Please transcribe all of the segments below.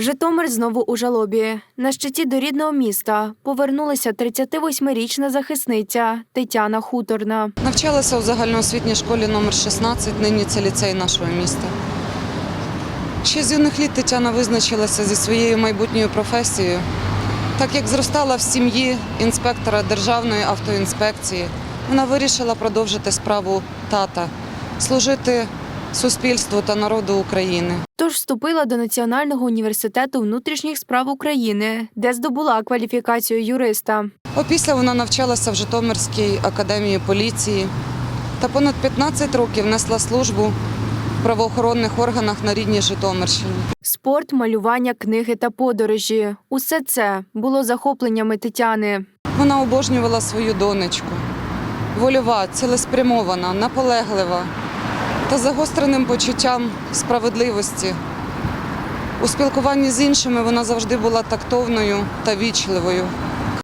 Житомир знову у жалобі. На щиті до рідного міста повернулася 38-річна захисниця Тетяна Хуторна. Навчалася у загальноосвітній школі номер 16, нині це ліцей нашого міста. Ще з юних літ Тетяна визначилася зі своєю майбутньою професією. Так як зростала в сім'ї інспектора Державної автоінспекції, вона вирішила продовжити справу тата, служити суспільству та народу України. Тож вступила до Національного університету внутрішніх справ України, де здобула кваліфікацію юриста. Опісля вона навчалася в Житомирській академії поліції та понад 15 років несла службу в правоохоронних органах на рідній Житомирщині. Спорт, малювання, книги та подорожі усе це було захопленнями Тетяни. Вона обожнювала свою донечку. Вольова, цілеспрямована, наполеглива та загостреним почуттям справедливості. У спілкуванні з іншими вона завжди була тактовною та вічливою.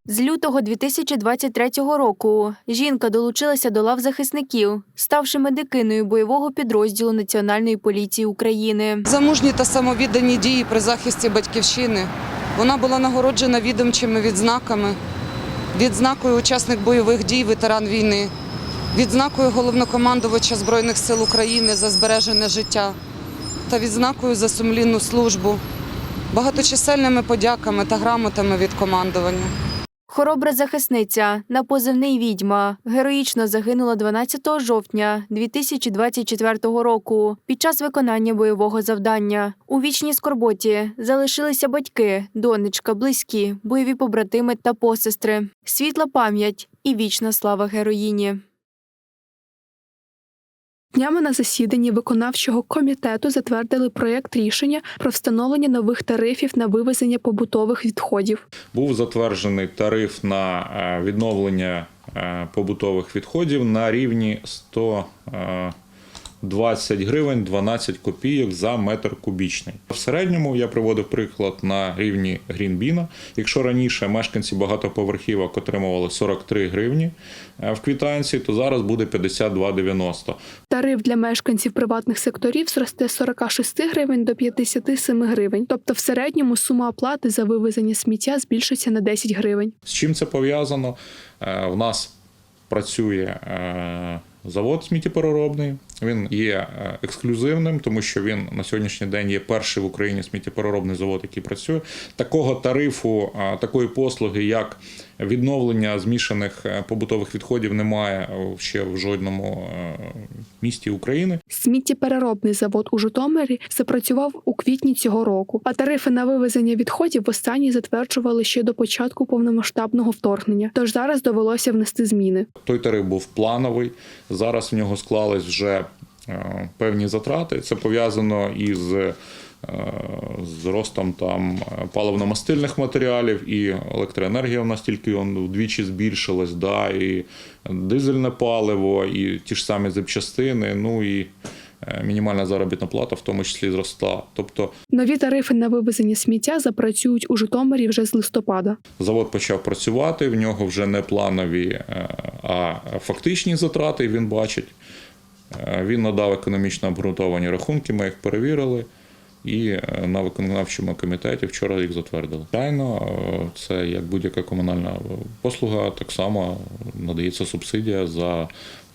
З лютого 2023 року жінка долучилася до лав захисників, ставши медикиною бойового підрозділу Національної поліції України. За мужні та самовіддані дії при захисті батьківщини вона була нагороджена відомчими відзнаками, відзнакою учасник бойових дій, ветеран війни, відзнакою головнокомандувача Збройних сил України за збережене життя та відзнакою за сумлінну службу, багаточисельними подяками та грамотами від командування. Хоробра захисниця на позивний відьма героїчно загинула 12 жовтня 2024 року під час виконання бойового завдання. У вічній скорботі залишилися батьки, донечка, близькі, бойові побратими та посестри. Світла пам'ять і вічна слава героїні. Днями на засіданні виконавчого комітету затвердили проєкт рішення про встановлення нових тарифів на вивезення побутових відходів. був затверджений тариф на е, відновлення е, побутових відходів на рівні 120 гривень 12 копійок за метр кубічний. В середньому я приводив приклад на рівні Грінбіна. Якщо раніше мешканці багатоповерхівок отримували 43 гривні е, в квитанції, то зараз буде 52,90. Тариф для мешканців приватних секторів зросте з 46 гривень до 57 гривень. Тобто, в середньому сума оплати за вивезення сміття збільшиться на 10 гривень. З чим це пов'язано? Е, В нас працює е, завод сміттєпереробний. Він є е, ексклюзивним, тому що він на сьогоднішній день є перший в Україні сміттєпереробний завод, який працює. Такого тарифу, е, такої послуги, як відновлення змішаних е, побутових відходів, немає ще в жодному е, місті України. Сміттєпереробний завод у Житомирі запрацював у квітні цього року, а тарифи на вивезення відходів востаннє затверджували ще до початку повномасштабного вторгнення. Тож зараз довелося внести зміни. Той тариф був плановий. Зараз в нього склались вже е, певні затрати. Це пов'язано із зростом там е, паливно-мастильних матеріалів і електроенергія в нас тільки вдвічі збільшилась, да, і дизельне паливо, і ті ж самі запчастини, ну і е, мінімальна заробітна плата в тому числі зросла. Тобто Нові тарифи на вивезення сміття запрацюють у Житомирі вже з листопада. Завод почав працювати, в нього вже не планові, е, а фактичні затрати. Він бачить. Е, Він надав економічно обґрунтовані рахунки, ми їх перевірили. І е, на виконавчому комітеті вчора їх затвердили. Звичайно, е, це як будь-яка комунальна послуга, так само надається субсидія за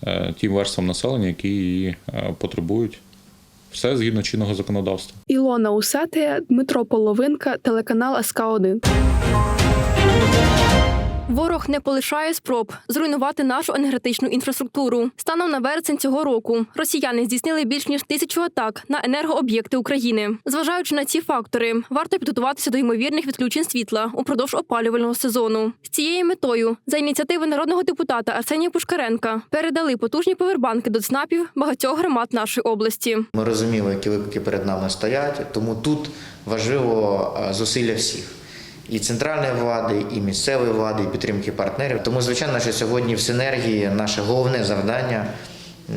е, тим верствам населення, які її е, потребують. Все згідно чинного законодавства. Ілона Усатия, Дмитро Половинка, телеканал СК 1 Ворог не полишає спроб зруйнувати нашу енергетичну інфраструктуру. Станом на вересень цього року росіяни здійснили більш ніж тисячу атак на енергооб'єкти України. Зважаючи на ці фактори, варто підготуватися до ймовірних відключень світла упродовж опалювального сезону. З цією метою за ініціативи народного депутата Арсенія Пушкаренка передали потужні повербанки до ЦНАПів багатьох громад нашої області. Ми розуміли, які виклики перед нами стоять, тому тут важливо е, зусилля всіх. І центральної влади, і місцевої влади, і підтримки партнерів. Тому, звичайно, що сьогодні в синергії наше головне завдання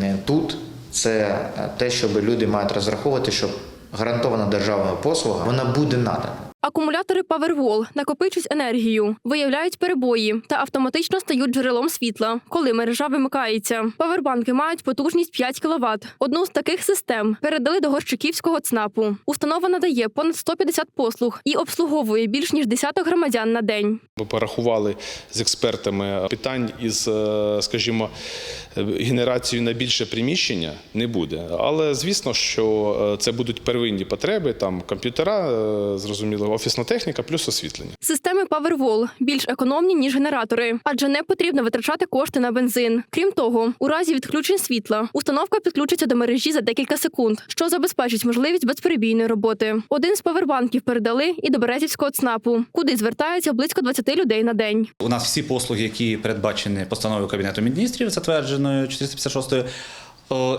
е, тут це те, щоб люди мають розраховувати, щоб гарантована державна послуга вона буде надана. Акумулятори Powerwall накопичують енергію, виявляють перебої та автоматично стають джерелом світла, коли мережа вимикається. Павербанки мають потужність 5 кВт. Одну з таких систем передали до Горщиківського ЦНАПу. Установа надає понад 150 послуг і обслуговує більш ніж десяток громадян на день. Ми порахували з експертами питань із, е, скажімо, генерацією на більше приміщення не буде. Але звісно, що е, це будуть первинні потреби, там комп'ютера, е, зрозуміло, офісна техніка, плюс освітлення. Системи Powerwall більш економні ніж генератори, адже не потрібно витрачати кошти на бензин. Крім того, у разі відключень світла установка підключиться до мережі за декілька секунд, що забезпечить можливість безперебійної роботи. Один з павербанків передали і до Березівського ЦНАПу, куди звертаються близько 20 людей на день. У нас всі послуги, які передбачені постановою Кабінету міністрів, затвердженою 456 о,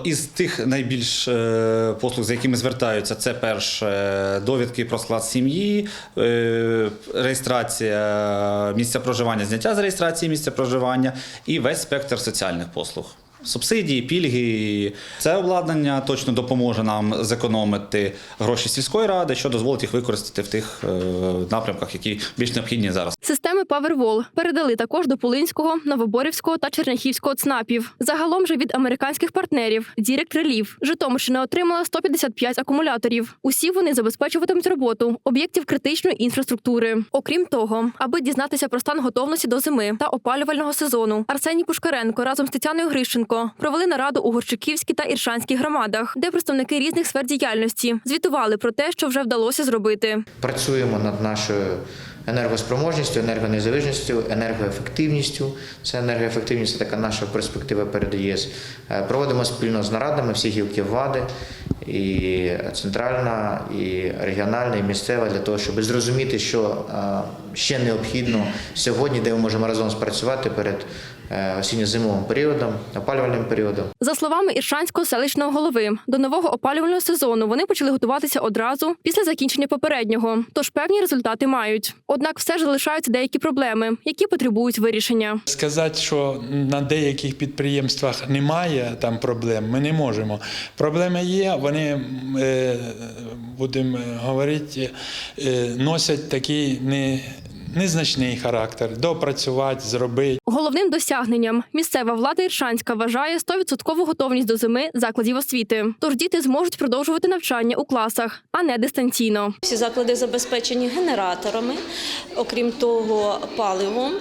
Із тих найбільш е, послуг, за якими звертаються, це перше довідки про склад сім'ї, е, реєстрація місця проживання, зняття з реєстрації місця проживання і весь спектр соціальних послуг. Субсидії, пільги. Це обладнання точно допоможе нам зекономити гроші сільської ради, що дозволить їх використати в тих е, напрямках, які більш необхідні зараз. Системи Powerwall передали також до Полинського, Новоборівського та Черняхівського ЦНАПів. Загалом же від американських партнерів Direct Relief Житомирщина отримала 155 акумуляторів. Усі вони забезпечуватимуть роботу об'єктів критичної інфраструктури. Окрім того, аби дізнатися про стан готовності до зими та опалювального сезону, Арсеній Пушкаренко разом з Тетяною Грищенко провели нараду у Горчиківській та Іршанській громадах, де представники різних сфер діяльності звітували про те, що вже вдалося зробити. Працюємо над нашою енергоспроможністю, енергонезалежністю, енергоефективністю. Це енергоефективність це така наша перспектива перед ЄС. Е, Проводимо спільно з нарадами всі гілки влади, і центральна, і регіональна, і місцева, для того, щоб зрозуміти, що е, ще необхідно сьогодні, де ми можемо разом спрацювати перед осінньо-зимовим періодом, опалювальним періодом. За словами Іршанського селищного голови, до нового опалювального сезону вони почали готуватися одразу після закінчення попереднього, тож певні результати мають. Однак все ж залишаються деякі проблеми, які потребують вирішення. Сказати, що на деяких підприємствах немає там проблем, ми не можемо. Проблеми є, вони, е, будемо говорити, е, носять такий не, незначний характер. Допрацювати, зробити. Головним досягненням місцева влада Іршанська вважає 100% готовність до зими закладів освіти. Тож діти зможуть продовжувати навчання у класах, а не дистанційно. Всі заклади забезпечені генераторами, окрім того, паливом.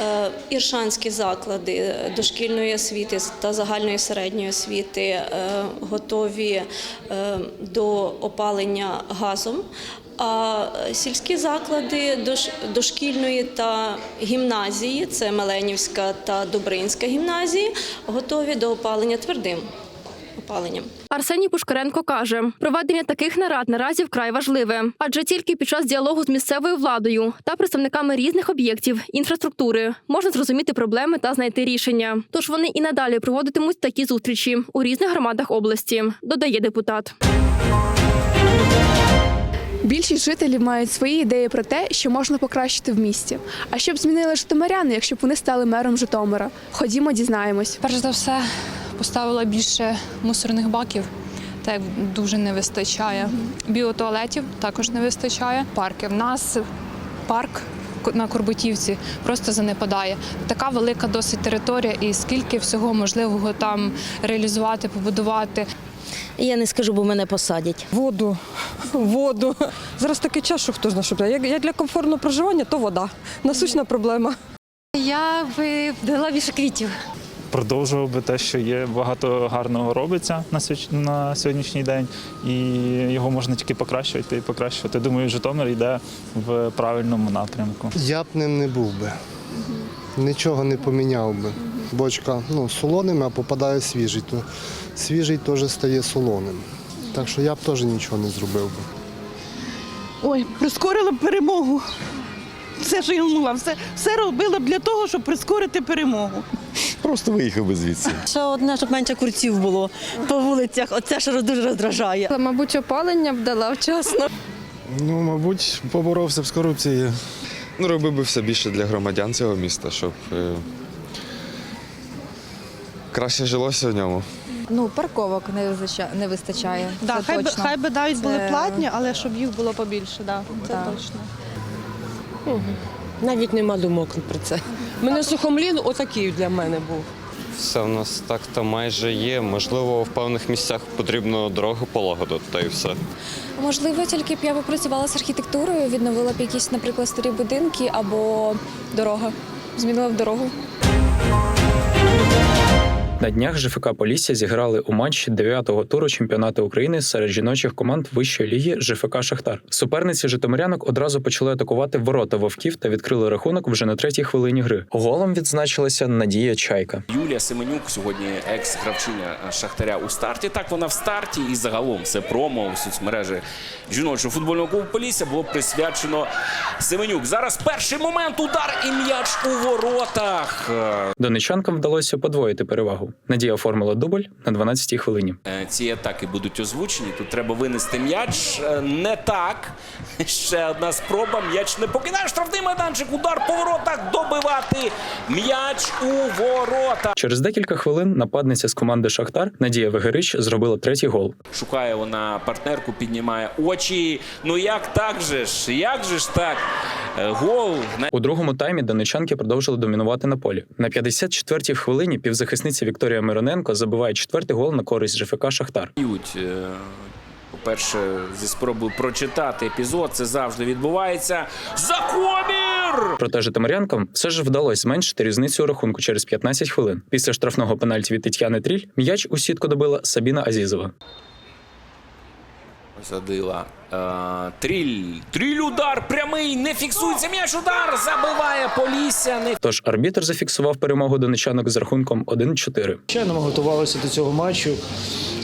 Е, Іршанські заклади дошкільної освіти та загальної середньої освіти е, готові е, до опалення газом. А сільські заклади дош- дошкільної та гімназії, це Меленівська та Добринська гімназії, готові до опалення твердим опаленням. Арсеній Пушкаренко каже, проведення таких нарад наразі вкрай важливе, адже тільки під час діалогу з місцевою владою та представниками різних об'єктів інфраструктури можна зрозуміти проблеми та знайти рішення. Тож вони і надалі проводитимуть такі зустрічі у різних громадах області, додає депутат. Більшість жителів мають свої ідеї про те, що можна покращити в місті. А щоб змінили житомиряни, якщо б вони стали мером Житомира? Ходімо, дізнаємось. Перш за все, поставила більше мусорних баків. Так дуже не вистачає. Біотуалетів також не вистачає. Парки. В нас парк на Курбутівці просто занепадає. Така велика досить територія, і скільки всього можливого там реалізувати, побудувати. Я не скажу, бо мене посадять. Воду, воду. Зараз такий час, що хто знає, що буде. Як, для комфортного проживання, то вода. Насущна проблема. Я би дала більше квітів. продовжував би те, що є багато гарного робиться на на сьогоднішній день, і його можна тільки покращувати і покращувати. Думаю, Житомир йде в правильному напрямку. Я б ним не був би. Нічого не поміняв би. Бочка ну, солоним, а попадає свіжий, то свіжий теж стає солоним. Так що я б теж нічого не зробив би. Ой, прискорила б перемогу. Все, що я могла, все, все робила б для того, щоб прискорити перемогу. Просто виїхав би звідси. Ще одне, щоб менше курців було по вулицях. Оце що дуже роздражає. Мабуть, опалення б дала вчасно. Ну, мабуть, поборовся б з корупцією. Ну, робив би все більше для громадян цього міста, щоб е, краще жилося в ньому. Ну, парковок не вистачає. Не вистачає. Да, це хай, би, точно. хай би навіть були Це- платні, але щоб їх було побільше, да, це Да. точно. Навіть нема думок про це. Мене сухомлін отакий для мене був. Все в нас так то майже є. Можливо, в певних місцях потрібно дорогу полагодити, та й все. Можливо, тільки б я попрацювала з архітектурою, відновила б якісь, наприклад, старі будинки або дорога. Змінила б дорогу. На днях ЖФК Полісся зіграли у матчі 9-го туру чемпіонату України серед жіночих команд вищої ліги ЖФК Шахтар. Суперниці житомирянок одразу почали атакувати ворота вовків та відкрили рахунок вже на третій хвилині гри. Голом відзначилася Надія Чайка. Юлія Семенюк сьогодні екс-гравчиня Шахтаря у старті. Так вона в старті і загалом це промо у соцмережі жіночого футбольного клубу Полісся було присвячено Семенюк. Зараз перший момент удар і м'яч у воротах. Донечанкам вдалося подвоїти перевагу. Надія оформила дубль на 12-й хвилині. Е, Ці атаки будуть озвучені. Тут треба винести м'яч. Е, Не так. Ще одна спроба. М'яч не покидає штрафний майданчик. Удар по воротах. Добивати м'яч у ворота. Через декілька хвилин нападниця з команди Шахтар Надія Вегерич зробила третій гол. Шукає вона партнерку, піднімає очі. Ну як так же ж? Як же ж так? Е, Гол У другому таймі донечанки продовжили домінувати на полі. На 54-й хвилині півзахисниця Вікторія Мироненко забиває четвертий гол на користь ЖФК Шахтар. Е, По-перше, зі спробою прочитати епізод, це завжди відбувається. Закомір! Проте житомирянкам все ж вдалося зменшити різницю у рахунку через 15 хвилин. Після штрафного пенальті від Тетяни Тріль м'яч у сітку добила Сабіна Азізова. Задила. Е, Тріль. Тріль удар прямий. Не фіксується м'яч. Удар. Забиває Полісся. Не Тож арбітр зафіксував перемогу донечанок з рахунком 1-4. Звичайно, ми готувалися до цього матчу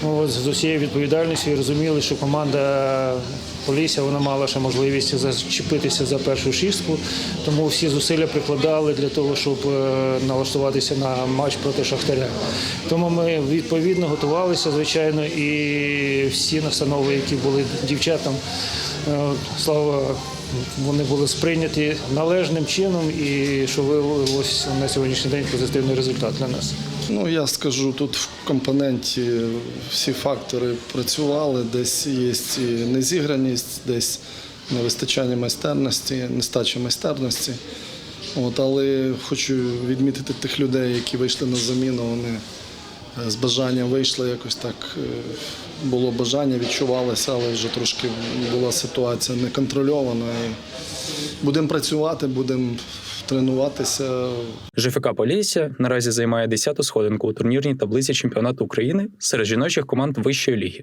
от, з усією відповідальністю розуміли, що команда Полісся вона мала ще можливість зачепитися за першу шістку, тому всі зусилля прикладали для того, щоб е, налаштуватися на матч проти Шахтаря. Тому ми відповідно готувалися, звичайно, і всі настанови, які були дівчатам, е, слава. Вони були сприйняті належним чином, і що виявилось на сьогоднішній день позитивний результат для нас. Ну я скажу, тут в компоненті всі фактори працювали, десь є і незіграність, десь невистачання майстерності, нестача майстерності. От, але хочу відмітити тих людей, які вийшли на заміну. Вони е, з бажанням вийшли, якось так е, було бажання, відчувалося, але вже трошки була ситуація неконтрольована. Будемо працювати, будемо тренуватися. ЖФК Полісся наразі займає 10-ту сходинку у турнірній таблиці чемпіонату України серед жіночих команд вищої ліги.